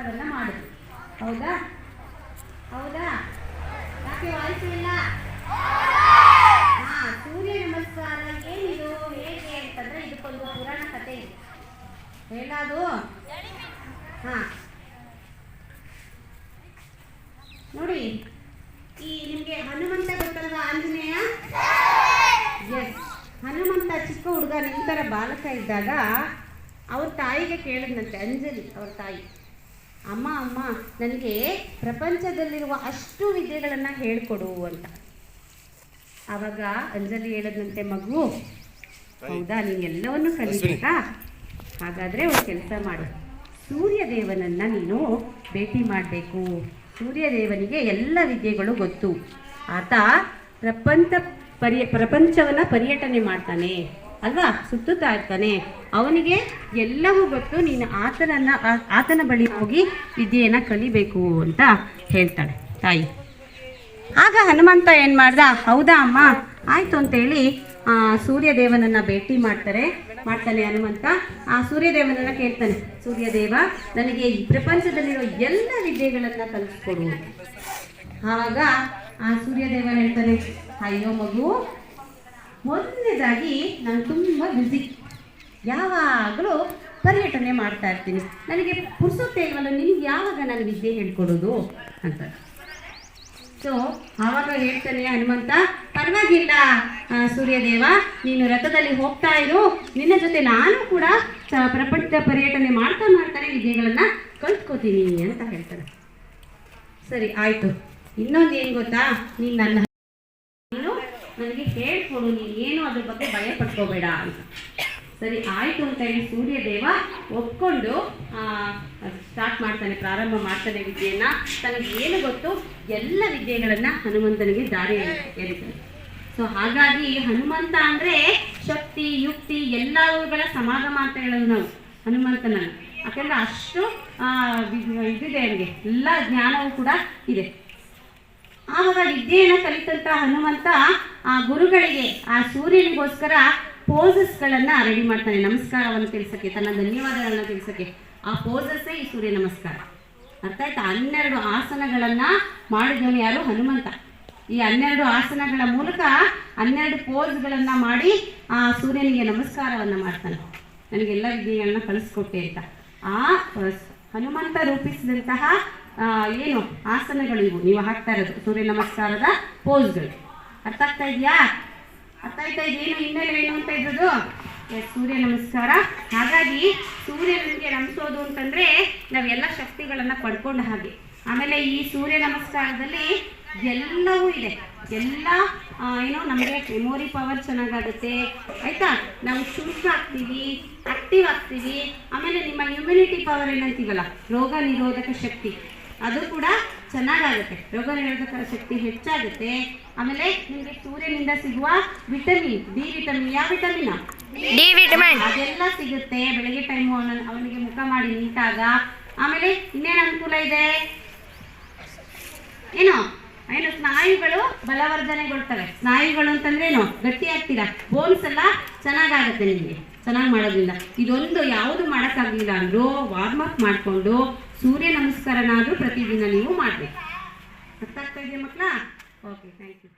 ನಮಸ್ಕಾರವನ್ನ ಮಾಡಿದ್ರು ಹೌದಾ? ಹೌದಾ? ಯಾಕೆ ವಾಯ್ಸು ಇಲ್ಲ? ಹಾ, ಸೂರ್ಯ ನಮಸ್ಕಾರ ಏನಿದು ಹೇಗೆ ಅಂತಂದ್ರೆ ಇದಕ್ಕೊಂದು ಪುರಾಣ ಕಥೆ ಇದೆ. ಹೇಳಾದು ಹಾ. ನೋಡಿ, ಈ ನಿಮಗೆ ಹನುಮಂತ ಗೊತ್ತಲ್ವ ಆಂಜನೇಯ? ಎಸ್ ಹನುಮಂತ ಚಿಕ್ಕ ಹುಡುಗ ನಿಂತರ ಬಾಲಕ ಇದ್ದಾಗ, ಅವ್ರ ತಾಯಿಗೆ ಕೇಳಿದ್ನಂತೆ, ಅಂಜಲಿ ಅವ್ರ ತಾಯಿ. ಅಮ್ಮ ಅಮ್ಮ ನನಗೆ ಪ್ರಪಂಚದಲ್ಲಿರುವ ಅಷ್ಟು ವಿದ್ಯೆಗಳನ್ನು ಹೇಳ್ಕೊಡು ಅಂತ. ಆವಾಗ ಅಂಜಲಿ ಹೇಳದಂತೆ ಮಗು. ಹೌದಾ? ನೀನು ಎಲ್ಲವನ್ನು ಕಲಿಬೇಕಾ? ಹಾಗಾದರೆ ಒಂದು ಕೆಲಸ ಮಾಡು. ಸೂರ್ಯದೇವನನ್ನು ನೀನು ಭೇಟಿ ಮಾಡಬೇಕು. ಸೂರ್ಯದೇವನಿಗೆ ಎಲ್ಲ ವಿದ್ಯೆಗಳು ಗೊತ್ತು. ಆತ ಪ್ರಪಂಚ ಪರ್ಯ ಪ್ರಪಂಚವನ್ನು ಪರ್ಯಟನೆ ಮಾಡ್ತಾನೆ. ಅಲ್ವಾ? ಸುತ್ತುತ್ತಾ ಇರ್ತಾನೆ. ಅವನಿಗೆ ಎಲ್ಲವೂ ಗೊತ್ತು. ನೀನು ಆತನನ್ನ, ಆತನ ಬಳಿ ಹೋಗಿ ವಿದ್ಯೆಯನ್ನು ಕಲಿಬೇಕು ಅಂತ ಹೇಳ್ತಾಳೆ ತಾಯಿ. ಆಗ ಹನುಮಂತ ಏನು ಮಾಡ್ದ? ಹೌದಾ ಅಮ್ಮ? ಆಯ್ತು ಅಂತೇಳಿ ಸೂರ್ಯದೇವನನ್ನ ಭೇಟಿ ಮಾಡ್ತಾರೆ. ಮಾಡ್ತಾನೆ ಹನುಮಂತ. ಆ, ಸೂರ್ಯದೇವನನ್ನು ಕೇಳ್ತಾನೆ. ಸೂರ್ಯದೇವ, ನನಗೆ ಈ ಪ್ರಪಂಚದಲ್ಲಿರೋ ಎಲ್ಲ ವಿದ್ಯೆಗಳನ್ನ ಕಲಿಸ್ಕೊಡು ಆವಾಗ ಆ ಸೂರ್ಯದೇವ ಹೇಳ್ತಾನೆ, ಅಯ್ಯೋ ಮಗು ಮೊದಲನೇದಾಗಿ ನಾನು ತುಂಬ ಬ್ಯುಸಿ ಯಾವಾಗಲೂ ಪರ್ಯಟನೆ ಮಾಡ್ತಾ ಇರ್ತೀನಿ. ನನಗೆ ಪುರ್ಸೊತ್ತೆ ಇಲ್ವಲ್ಲ, ನಿನಗೆ ಯಾವಾಗ ನಾನು ವಿದ್ಯೆ ಹೇಳ್ಕೊಡೋದು ಅಂತ. ಸೊ ಆವಾಗ ಹೇಳ್ತಾನೆ ಹನುಮಂತ, ಪರವಾಗಿಲ್ಲ ಸೂರ್ಯದೇವ, ನೀನು ರಥದಲ್ಲಿ ಹೋಗ್ತಾ ಇರು. ನಿನ್ನ ಜೊತೆ ನಾನು ಕೂಡ ಪ್ರಪಂಚ ಪರ್ಯಟನೆ ಮಾಡ್ತಾ ಮಾಡ್ತಾನೆ ವಿದ್ಯೆಗಳನ್ನು ಕಲ್ತ್ಕೋತೀನಿ ಅಂತ ಹೇಳ್ತಾರೆ ಸರಿ, ಆಯ್ತು. ಇನ್ನೊಂದು ಏನು ಗೊತ್ತಾ? ನೀನು ನನ್ನ ನೀನು ನನಗೆ ಹೇಳ್ಕೊಡು, ನೀನು ಏನು ಅದ್ರ ಬಗ್ಗೆ ಭಯ ಪಡ್ಕೋಬೇಡ ಅಂತ. ಸರಿ, ಆಯ್ತು ಅಂತ ಹೇಳಿ ಸೂರ್ಯದೇವ ಒಪ್ಕೊಂಡು ಸ್ಟಾರ್ಟ್ ಮಾಡ್ತಾನೆ, ಪ್ರಾರಂಭ ಮಾಡ್ತಾನೆ ವಿದ್ಯೆಯನ್ನ. ತನಗೆ ಏನು ಗೊತ್ತು? ಎಲ್ಲ ವಿದ್ಯೆಗಳನ್ನ ಹನುಮಂತನಿಗೆ ದಾರಿ ಎರಿತಾನೆ ಸೊ ಹಾಗಾಗಿ ಹನುಮಂತ ಅಂದ್ರೆ ಶಕ್ತಿ, ಯುಕ್ತಿ, ಎಲ್ಲವುಗಳ ಸಮಾಗಮ ಅಂತ ಹೇಳೋದು ನಾವು ಹನುಮಂತನ ಯಾಕಂದ್ರೆ ಅಷ್ಟು ಇದಿದೆ ಅವನಿಗೆ ಎಲ್ಲ ಜ್ಞಾನವೂ ಕೂಡ ಇದೆ. ಆವಾಗ ವಿದ್ಯೆಯನ್ನು ಕಲಿತಂತ ಹನುಮಂತ ಆ ಗುರುಗಳಿಗೆ ಆ ಸೂರ್ಯನಿಗೋಸ್ಕರ ಪೋಸಸ್ಗಳನ್ನು ರೆಡಿ ಮಾಡ್ತಾನೆ. ನಮಸ್ಕಾರವನ್ನು ತಿಳಿಸಕ್ಕೆ, ತನ್ನ ಧನ್ಯವಾದಗಳನ್ನ ತಿಳಿಸಕ್ಕೆ. ಆ ಪೋಸಸ್ಸೇ ಈ ಸೂರ್ಯ ನಮಸ್ಕಾರ. ಅರ್ಥ ಆಯ್ತಾ? ಹನ್ನೆರಡು ಆಸನಗಳನ್ನು ಮಾಡಿದವನು ಯಾರು? ಹನುಮಂತ. ಈ ಹನ್ನೆರಡು ಆಸನಗಳ ಮೂಲಕ ಹನ್ನೆರಡು ಪೋಸ್ಗಳನ್ನು ಮಾಡಿ ಆ ಸೂರ್ಯನಿಗೆ ನಮಸ್ಕಾರವನ್ನು ಮಾಡ್ತಾನೆ. ನನಗೆಲ್ಲ ವಿದ್ಯೆಗಳನ್ನ ಕಳಿಸ್ಕೊಟ್ಟೆ ಅಂತ. ಆ ಹನುಮಂತ ರೂಪಿಸಿದಂತಹ ಏನು ಆಸನಗಳು ಇವು. ನೀವು ಹಾಕ್ತಾ ಇರೋದು, ಸೂರ್ಯ ನಮಸ್ಕಾರದ ಪೋಸ್ಗಳು ಅರ್ಥ ಆಗ್ತಾ ಇದೆಯಾ? ಅರ್ಥ ಆಯ್ತಾ ಇದೇನು ಹಿನ್ನೆಲೆ ಏನು ಅಂತ ಇದ್ದದ್ದು ಸೂರ್ಯ ನಮಸ್ಕಾರ. ಹಾಗಾಗಿ ಸೂರ್ಯನಿಗೆ ನಮಿಸೋದು ಅಂತಂದ್ರೆ ನಾವೆಲ್ಲ ಶಕ್ತಿಗಳನ್ನ ಪಡ್ಕೊಂಡ ಹಾಗೆ. ಆಮೇಲೆ ಈ ಸೂರ್ಯ ನಮಸ್ಕಾರದಲ್ಲಿ ಎಲ್ಲವೂ ಇದೆ. ಎಲ್ಲ ಏನೋ ನಮಗೆ ಮೆಮೊರಿ ಪವರ್ ಚೆನ್ನಾಗಾಗುತ್ತೆ. ಆಯಿತಾ? ನಾವು ಶುಷ್ಕ ಆಗ್ತೀವಿ ಆಕ್ಟಿವ್ ಆಗ್ತೀವಿ. ಆಮೇಲೆ ನಿಮ್ಮ ಇಮ್ಯುನಿಟಿ ಪವರ್ ಏನಂತೀವಲ್ಲ? ರೋಗ ನಿರೋಧಕ ಶಕ್ತಿ. ಅದು ಕೂಡ ಚೆನ್ನಾಗಾಗುತ್ತೆ. ರೋಗ ನಿರೋಧಕ ಶಕ್ತಿ ಹೆಚ್ಚಾಗುತ್ತೆ. ಆಮೇಲೆ ನಿಮಗೆ ಸೂರ್ಯನಿಂದ ಸಿಗುವ ವಿಟಮಿನ್ ಡಿ ವಿಟಮಿನ್ ಯಾವ ವಿಟಮಿನ್ ಡಿ ವಿಟಮಿನ್ ಅದೆಲ್ಲ ಸಿಗುತ್ತೆ. ಬೆಳಗ್ಗೆ ಟೈಮು ಅವನಿಗೆ ಮುಖ ಮಾಡಿ ನಿಂತಾಗ ಆಮೇಲೆ ಇನ್ನೇನು ಅನುಕೂಲ ಇದೆ? ಏನು? ಏನು ಸ್ನಾಯುಗಳು ಬಲವರ್ಧನೆಗೊಳ್ತವೆ. ಸ್ನಾಯುಗಳು ಅಂತಂದ್ರೆ ಏನು? ಗಟ್ಟಿ ಆಗ್ತೀರಾ ಬೋನ್ಸ್ ಎಲ್ಲ ಚೆನ್ನಾಗಾಗತ್ತೆ ನಿಮಗೆ. ಚೆನ್ನಾಗಿ ಮಾಡೋದ್ರಿಂದ. ಇದೊಂದು ಯಾವುದು ಮಾಡೋಕ್ಕಾಗಲಿಲ್ಲ ಅಂದರೂ ವಾರ್ಮ್ ಅಪ್ ಮಾಡಿಕೊಂಡು ಸೂರ್ಯ ನಮಸ್ಕಾರನಾದರೂ ಪ್ರತಿದಿನ ನೀವು ಮಾಡಬೇಕು. ಅರ್ಥ ಆಗ್ತಾ ಇದೆಯಾ ಮಕ್ಕಳ? Okay thank you